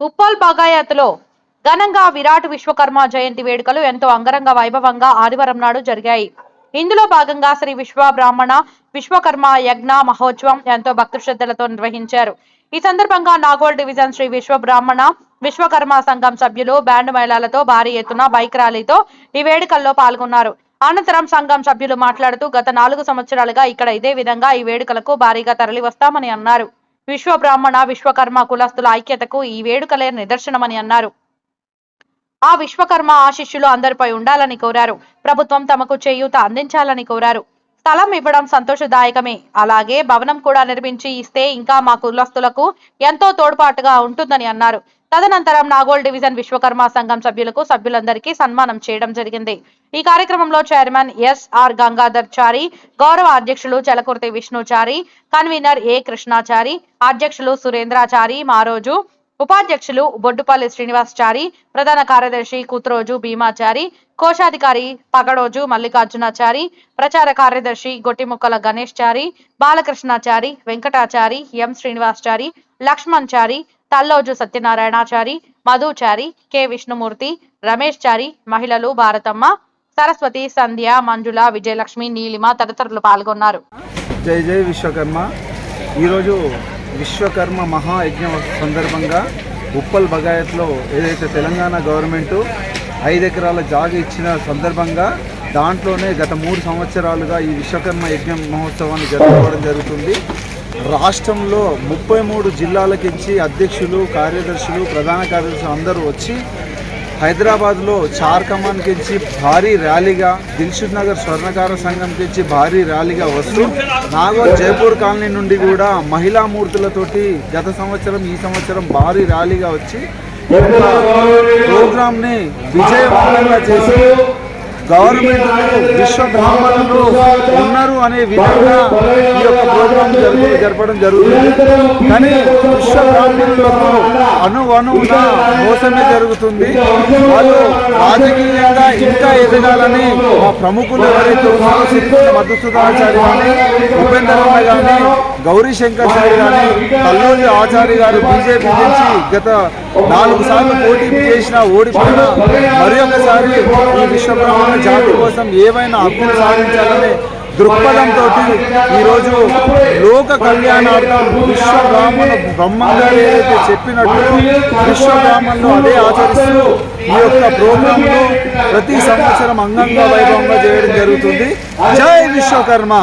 ఉప్పల్ బగాయత్లో ఘనంగా విరాట్ విశ్వకర్మ జయంతి వేడుకలు ఎంతో అంగరంగ వైభవంగా ఆదివారం నాడు జరిగాయి. ఇందులో భాగంగా శ్రీ విశ్వ బ్రాహ్మణ విశ్వకర్మ యజ్ఞ మహోత్సవం ఎంతో భక్తి శ్రద్ధలతో నిర్వహించారు. ఈ సందర్భంగా నాగోల్ డివిజన్ శ్రీ విశ్వ బ్రాహ్మణ విశ్వకర్మ సంఘం సభ్యులు బ్యాండ్ మేళాలతో భారీ ఎత్తున బైక్ ర్యాలీతో ఈ వేడుకల్లో పాల్గొన్నారు. అనంతరం సంఘం సభ్యులు మాట్లాడుతూ గత నాలుగు సంవత్సరాలుగా ఇక్కడ ఇదే విధంగా ఈ వేడుకలకు భారీగా తరలి వస్తామని అన్నారు. విశ్వ బ్రాహ్మణ విశ్వకర్మ కులస్తుల ఐక్యతకు ఈ వేడుకలే నిదర్శనమని అన్నారు. ఆ విశ్వకర్మ ఆశిష్యులు అందరిపై ఉండాలని కోరారు. ప్రభుత్వం తమకు చేయూత అందించాలని కోరారు. స్థలం ఇవ్వడం సంతోషదాయకమే. అలాగే భవనం కూడా నిర్మించి ఇస్తే ఇంకా మా కులస్తులకు ఎంతో తోడ్పాటుగా ఉంటుందని అన్నారు. తదనంతరం నాగోల్ డివిజన్ విశ్వకర్మ సంఘం సభ్యులకు సభ్యులందరికీ సన్మానం చేయడం జరిగింది. ఈ కార్యక్రమంలో చైర్మన్ ఎస్ఆర్ గంగాధర్ చారి గౌరవ అధ్యక్షులు చలకుర్తి విష్ణుచారి కన్వీనర్ ఏ కృష్ణాచారి అధ్యక్షులు సురేంద్రాచారి మారోజు ఉపాధ్యక్షులు బొడ్డుపల్లి శ్రీనివాసచారి ప్రధాన కార్యదర్శి కూతురోజు భీమాచారి కోశాధికారి పగడోజు మల్లికార్జునాచారి ప్రచార కార్యదర్శి గొట్టిముక్కల గణేష్ చారి బాలకృష్ణాచారి వెంకటాచారి ఎం శ్రీనివాసచారి లక్ష్మణ్ చారి తల్లోజు సత్యనారాయణాచారి మధుచారి కె విష్ణుమూర్తి రమేష్ చారి మహిళలు భారతమ్మ సరస్వతి సంధ్య మంజుల విజయలక్ష్మి నీలిమ తదితరులు పాల్గొన్నారు. జై జై విశ్వకర్మ. ఈరోజు విశ్వకర్మ మహాయజ్ఞం సందర్భంగా ఉప్పల్ బగాయత్లో ఏదైతే తెలంగాణ గవర్నమెంటు ఐదు ఎకరాల జాగ ఇచ్చిన సందర్భంగా దాంట్లోనే గత మూడు సంవత్సరాలుగా ఈ విశ్వకర్మ యజ్ఞ మహోత్సవాన్ని జరుపుకోవడం జరుగుతుంది. రాష్ట్రంలో ముప్పై మూడు జిల్లాలకించి అధ్యక్షులు కార్యదర్శులు ప్రధాన కార్యదర్శులు అందరూ వచ్చి హైదరాబాద్లో చార్ కమాన్ భారీ ర్యాలీగా దిల్షుద్ నగర్ స్వర్ణకార సంఘం కించి భారీ ర్యాలీగా వస్తూ నాగోల్ జైపూర్ కాలనీ నుండి కూడా మహిళా మూర్తులతోటి గత సంవత్సరం ఈ సంవత్సరం భారీ ర్యాలీగా వచ్చి ప్రోగ్రామ్ని విజయవంతంగా చేసి గవర్నమెంట్ విశ్వ బ్రాహ్మణులు ఉన్నారు అనే విధంగా ఈ యొక్క ప్రోగ్రాం జరపడం జరుగుతుంది. కానీ విశ్వ బ్రాహ్మణులకు అణు మోసమే జరుగుతుంది. వాళ్ళు రాజకీయంగా ఇంకా ఎదగాలని మా ప్రముఖులు ఎవరైతే ఉన్నారో శ్రీకృష్ణ మధుసూదనాచారి కానీ ఉపేంద్రమ్మ కానీ గౌరీ శంకర్ చారి కానీ కల్లూరి ఆచార్య గారు బీజేపీ నుంచి గత నాలుగు సార్లు పోటీ చేసిన ఓడిపోయిన మరి ఒకసారి ఈ విశ్వబ్రహ్మాండ జాతి కోసం ఏవైనా హక్కులు సాధించాలనే దృక్పథంతో ఈరోజు లోక కళ్యాణార్థం విశ్వ బ్రాహ్మణ బ్రహ్మంగా ఏదైతే చెప్పినట్టు విశ్వ అదే ఆచరిస్తూ ఈ యొక్క ప్రోగ్రాంలో ప్రతి సంవత్సరం అంగంగా వైభవంగా చేయడం జరుగుతుంది. జై విశ్వకర్మ.